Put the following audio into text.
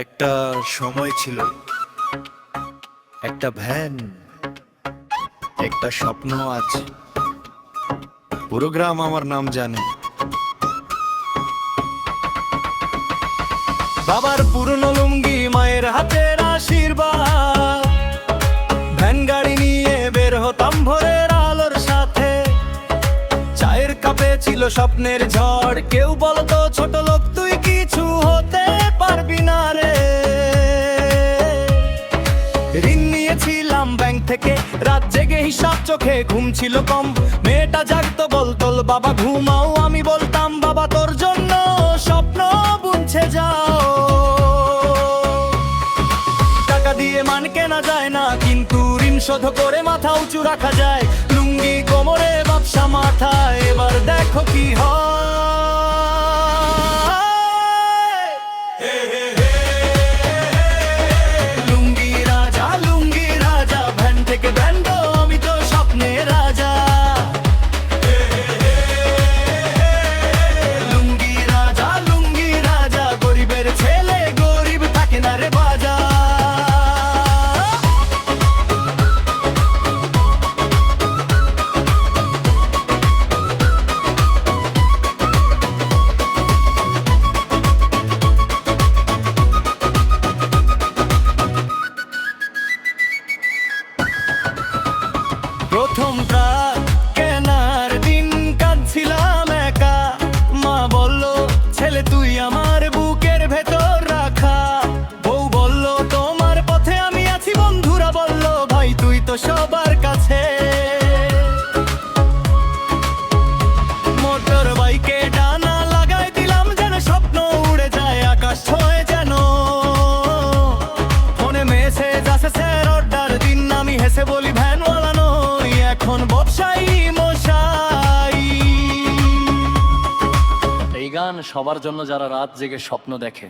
একটা সময় ছিল। একটা ভ্যান, একটা স্বপ্ন আছে পুরো গ্রাম আমার নাম জানে। বাবার পুরনো লুঙ্গি, মায়ের হাতের আশীর্বাদ। ভ্যান গাড়ি নিয়ে বের হতাম ভোরের আলোর সাথে। চায়ের কাপে ছিল স্বপ্নের ঝড়, কেউ বলতো ছোট লোক, তুই জেগে হিসাব চোখে ঘুম ছিল কম। মেয়েটা জাগতো বলতো বাবা, ঘুমাও, আমি বলতাম, বাবা, তোর জন্য স্বপ্ন বুঝছে যাও। টাকা দিয়ে মান কেনা যায় না, কিন্তু ঋণ শোধ করে মাথা উঁচু রাখা যায়। লুঙ্গি কোমরে ব্যবসা মাথায়, এবার দেখো কি হয়। প্রথম ট্রাক কেনার দিন কাঁদছিলাম একা। মা বলল, ছেলে, তুই আমার বুকের ভেতর রাখা। বউ বলল, তোমার পথে আমি আছি বন্ধুরা। বলল, ভাই, তুই তো সবার সবার জন্য যারা রাত জেগে স্বপ্ন দেখে।